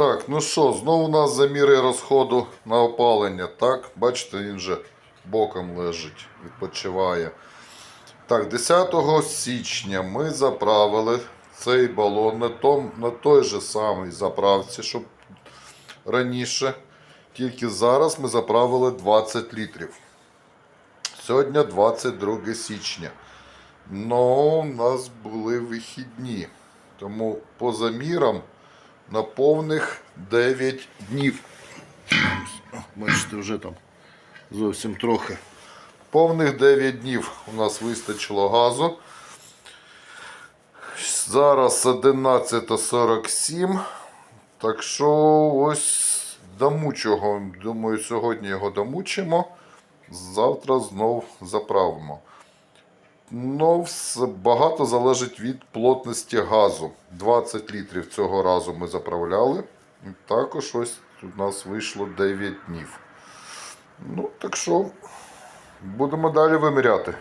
Так, ну що, знову у нас заміри розходу на опалення. Так, бачите, він вже боком лежить, відпочиває. Так, 10 січня ми заправили цей балон на, том, на той же самий заправці, що раніше. Тільки зараз ми заправили 20 літрів. Сьогодні 22 січня. Ну, у нас були вихідні. Тому по замірам на повних 9 днів. Бачите, вже там зовсім трохи. Повних 9 днів у нас вистачило газу. Зараз 11.47. Так що ось домучого. Думаю, сьогодні його домучимо. Завтра знов заправимо. Ну, багато залежить від плотності газу. 20 літрів цього разу ми заправляли. Також ось у нас вийшло 9 днів. Ну, так що будемо далі виміряти.